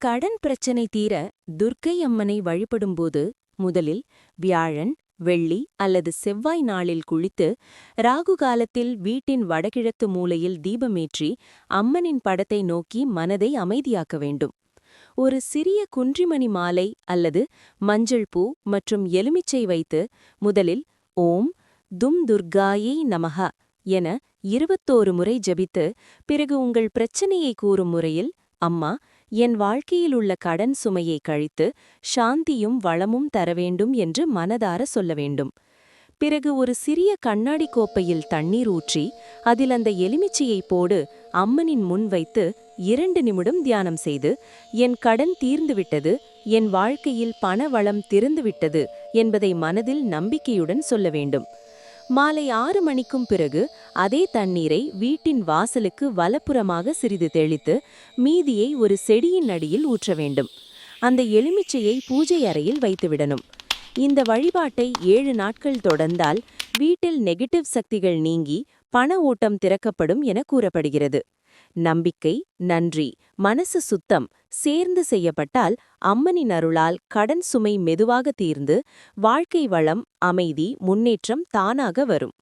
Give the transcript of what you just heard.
கடன் பிரச்சனை தீர துர்க்கை அம்மனை வழிபடும்போது முதலில் வியாழன் வெள்ளி அல்லது செவ்வாய் நாளில் குளித்து ராகு காலத்தில் வீட்டின் வடகிழக்கு மூலையில் தீபமேற்றி அம்மனின் படத்தை நோக்கி மனதை அமைதியாக்க வேண்டும். ஒரு சிறிய குன்றிமணி மாலை அல்லது மஞ்சள் பூ மற்றும் எலுமிச்சை வைத்து முதலில் ஓம் தும் துர்காயை நமஹ என இருபத்தோரு முறை ஜபித்து பிறகு உங்கள் பிரச்சனையை கூறும் முறையில் அம்மா என் வாழ்க்கையில் உள்ள கடன் சுமையை கழித்து சாந்தியும் வளமும் தர வேண்டும் என்று மனதார சொல்ல வேண்டும். பிறகு ஒரு சிறிய கண்ணாடி கோப்பையில் தண்ணீர் ஊற்றி அதில் அந்த எலுமிச்சையை போடு அம்மனின் முன் வைத்து இரண்டு நிமிடம் தியானம் செய்து என் கடன் தீர்ந்துவிட்டது என் வாழ்க்கையில் பண வளம் திறந்துவிட்டது என்பதை மனதில் நம்பிக்கையுடன் சொல்ல வேண்டும். மாலை ஆறு மணிக்கும் பிறகு அதே தண்ணீரை வீட்டின் வாசலுக்கு வலப்புறமாக சிறிது தெளித்து மீதியை ஒரு செடியின் அடியில் ஊற்ற வேண்டும். அந்த எலுமிச்சையை பூஜை அறையில் வைத்துவிடணும். இந்த வழிபாட்டை ஏழு நாட்கள் தொடர்ந்தால் வீட்டில் நெகட்டிவ் சக்திகள் நீங்கி பண ஓட்டம் திறக்கப்படும் என கூறப்படுகிறது. நம்பிக்கை நன்றி மனசு சுத்தம் சேர்ந்து செய்யப்பட்டால் அம்மனின் அருளால் கடன் சுமை மெதுவாக தீர்ந்து வாழ்க்கை வளம் அமைதி முன்னேற்றம் தானாக வரும்.